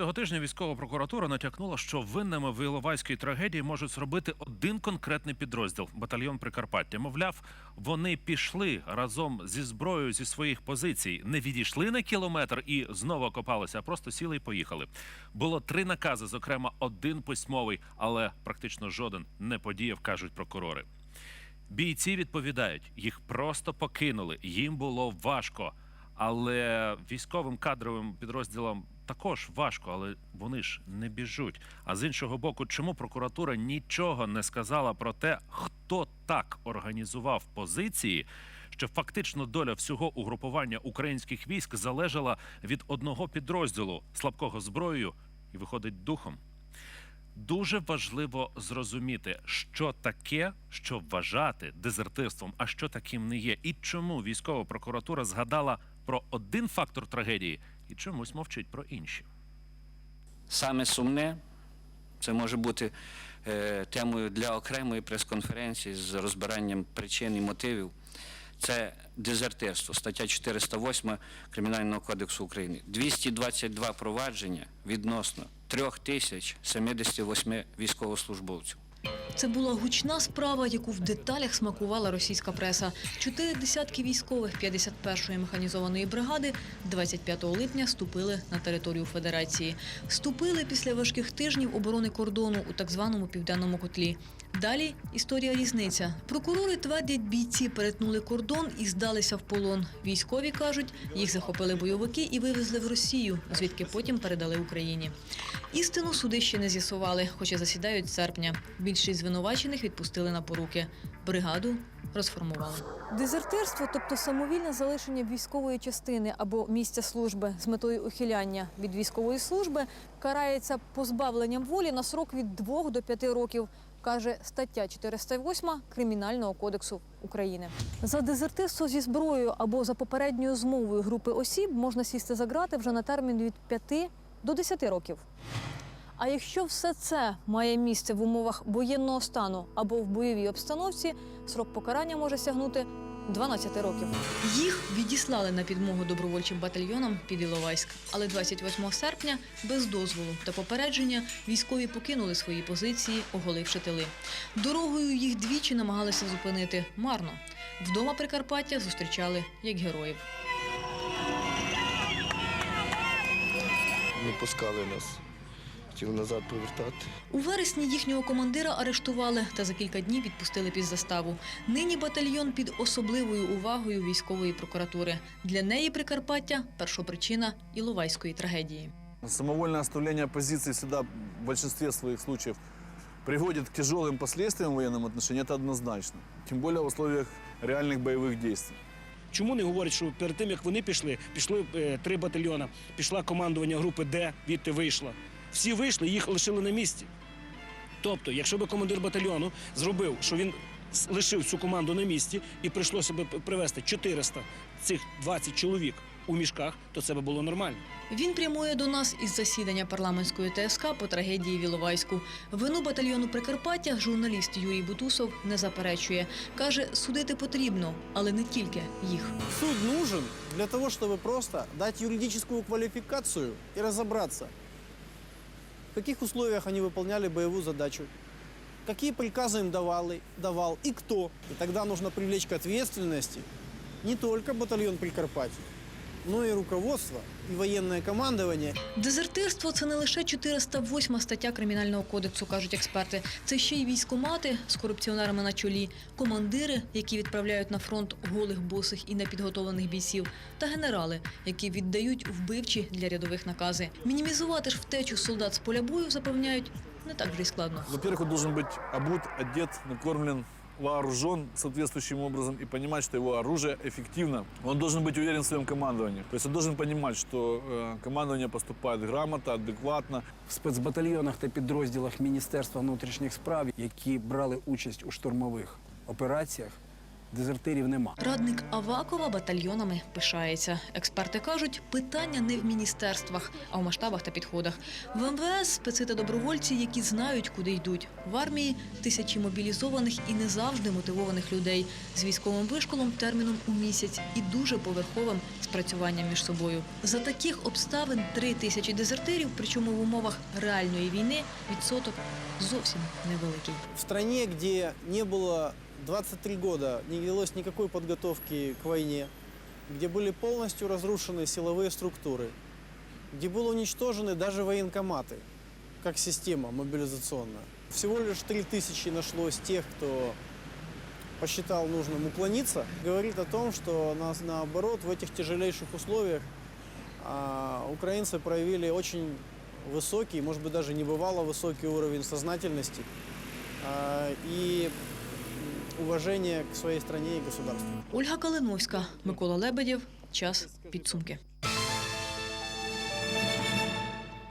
Цього тижня військова прокуратура натякнула, що винними в Іловайській трагедії можуть зробити один конкретний підрозділ батальйон Прикарпаття. Мовляв, вони пішли разом зі зброєю зі своїх позицій, не відійшли на кілометр і знову окопалися, а просто сіли і поїхали. Було три накази, зокрема один письмовий, але практично жоден не подіяв, кажуть прокурори. Бійці відповідають, їх просто покинули. Їм було важко. Але військовим кадровим підрозділам також важко, але вони ж не біжуть. А з іншого боку, чому прокуратура нічого не сказала про те, хто так організував позиції, що фактично доля всього угрупування українських військ залежала від одного підрозділу слабкого зброєю і виходить духом. Дуже важливо зрозуміти, що таке, що вважати дезертирством, а що таким не є, і чому військова прокуратура згадала про один фактор трагедії і чомусь мовчить про інші. Саме сумне, це може бути е, темою для окремої прес-конференції з розбиранням причин і мотивів. Це дезертирство, стаття 408 Кримінального кодексу України. 222 провадження відносно 3078 військовослужбовців. Це була гучна справа, яку в деталях смакувала російська преса. Чотири десятки військових 51-ї механізованої бригади 25 липня ступили на територію Федерації. Ступили після важких тижнів оборони кордону у так званому південному котлі. Далі історія різниця. Прокурори твердять, бійці перетнули кордон і здалися в полон. Військові кажуть, їх захопили бойовики і вивезли в Росію, звідки потім передали Україні. Істину суди ще не з'ясували, хоча засідають з серпня. Більшість звинувачених відпустили на поруки. Бригаду розформували. Дезертирство, тобто самовільне залишення військової частини або місця служби з метою ухиляння від військової служби, карається позбавленням волі на срок від 2 до 5 років. Каже стаття 408 Кримінального кодексу України. За дезертирство зі зброєю або за попередньою змовою групи осіб можна сісти за грати вже на термін від 5 до 10 років. А якщо все це має місце в умовах воєнного стану або в бойовій обстановці, срок покарання може сягнути 12 років. Їх відіслали на підмогу добровольчим батальйонам під Іловайськ. Але 28 серпня без дозволу та попередження військові покинули свої позиції, оголивши тили. Дорогою їх двічі намагалися зупинити марно. Вдома Прикарпаття зустрічали як героїв. не пускали нас Хотіли назад повертати. У вересні їхнього командира арештували та за кілька днів відпустили під заставу. Нині батальйон під особливою увагою військової прокуратури. Для неї Прикарпаття першопричина Іловайської трагедії. Самовольное оставление позиций всегда в большинстве своих случаев приводит к тяжелым последствиям в военном отношении, это однозначно. Тем более в условиях реальных боевых действий. Чому не говорять, що перед тим як вони пішли, пішли е, три батальйони, пішла командування групи Д, відти вийшла. Всі вийшли, їх лишили на місці. Тобто, якщо би командир батальйону зробив, що він лишив цю команду на місці і прийшлося б привезти 400 цих 20 чоловік у мішках, то це би було нормально. Він прямує до нас із засідання парламентської ТСК по трагедії в Іловайську. Вину батальйону Прикарпаття журналіст Юрій Бутусов не заперечує. Каже, судити потрібно, але не тільки їх. Суд нужен для того, чтобы просто дать юридическую квалификацию и разобраться, в каких условиях они выполняли боевую задачу, какие приказы им давали, давал и кто. И тогда нужно привлечь к ответственности не только батальон Прикарпатья, но и руководство, и военное командование, Дезертирство це не лише 408 стаття кримінального кодексу, кажуть експерти. Це ще й військомати з корупціонерами на чолі, командири, які відправляють на фронт голих босих і непідготовлених бійців, та генерали, які віддають вбивчі для рядових накази. Мінімізувати ж втечу солдат з поля бою запевняють не так вже й складно. Во-первых, он должен быть обут, одет, накормлен, вооружен соответствующим образом и понимать, что его оружие эффективно. Он должен быть уверен в своем командовании. То есть он должен понимать, что э, командование поступает грамотно, адекватно. в спецбатальйонах та підрозділах Міністерства внутрішніх справ, які брали участь у штурмових операціях, дезертирів нема. Радник Авакова батальйонами пишається. Експерти кажуть, питання не в міністерствах, а в масштабах та підходах. В МВС специ та добровольці, які знають, куди йдуть. В армії тисячі мобілізованих і не завжди мотивованих людей з військовим вишколом терміном у місяць і дуже поверховим спрацюванням між собою. За таких обставин три тисячі дезертирів, причому в умовах реальної війни, відсоток зовсім невеликий. В стране, где не было 23 года, не велось никакой подготовки к войне, где были полностью разрушены силовые структуры, где были уничтожены даже военкоматы, как система мобилизационная. Всего лишь 3 тысячи нашлось тех, кто посчитал нужным уклониться, говорит о том, что нас, наоборот в этих тяжелейших условиях а, украинцы проявили очень высокий, может быть даже небывало высокий уровень сознательности а, и м, уважение к своїй стране і государству. Ольга Калиновська, Микола Лебедєв. Час підсумки.